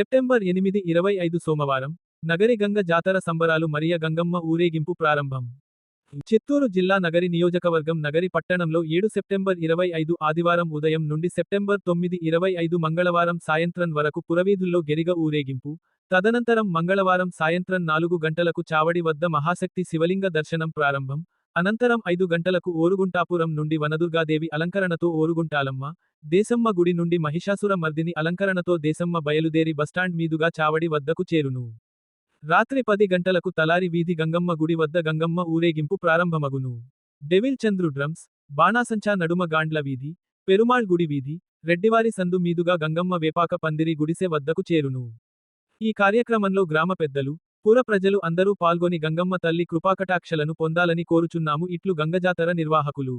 September ఎనిమిది ఇరవై ఐదు సోమవారం నగరి గంగ జాతర సంబరాలు మరియ గంగమ్మ ఊరేగింపు ప్రారంభం. చిత్తూరు జిల్లా నగరి నియోజకవర్గం నగరి పట్టణంలో ఏడు సెప్టెంబర్ ఇరవై ఐదు ఆదివారం ఉదయం నుండి సెప్టెంబర్ తొమ్మిది ఇరవై ఐదు మంగళవారం సాయంత్రం వరకు పురవీధుల్లో గెరిగ ఊరేగింపు. తదనంతరం మంగళవారం సాయంత్రం నాలుగు గంటలకు చావడి వద్ద మహాశక్తి శివలింగ దర్శనం ప్రారంభం. అనంతరం ఐదు గంటలకు ఓరుగుంటాపురం నుండి వనదుర్గాదేవి అలంకరణతో ఓరుగుంటాలమ్మ దేశమ్మ గుడి నుండి మహిషాసుర మర్దిని అలంకరణతో దేశమ్మ బయలుదేరి బస్టాండ్ మీదుగా చావడి వద్దకు చేరును. రాత్రి పది గంటలకు తలారి వీధి గంగమ్మ గుడి వద్ద గంగమ్మ ఊరేగింపు ప్రారంభమగును. డెవిల్ చంద్రు డ్రమ్స్ బాణాసంచా నడుమ గాండ్ల వీధి పెరుమాళ్ గుడి వీధి రెడ్డివారి సందు మీదుగా గంగమ్మ వేపాక పందిరి గుడిసె వద్దకు చేరును. ఈ కార్యక్రమంలో గ్రామ పెద్దలు పుర ప్రజలు అందరూ పాల్గొని గంగమ్మ తల్లి కృపాకటాక్షలను పొందాలని కోరుచున్నాము. ఇట్లు గంగజాతర నిర్వాహకులు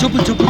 চুপ চুপ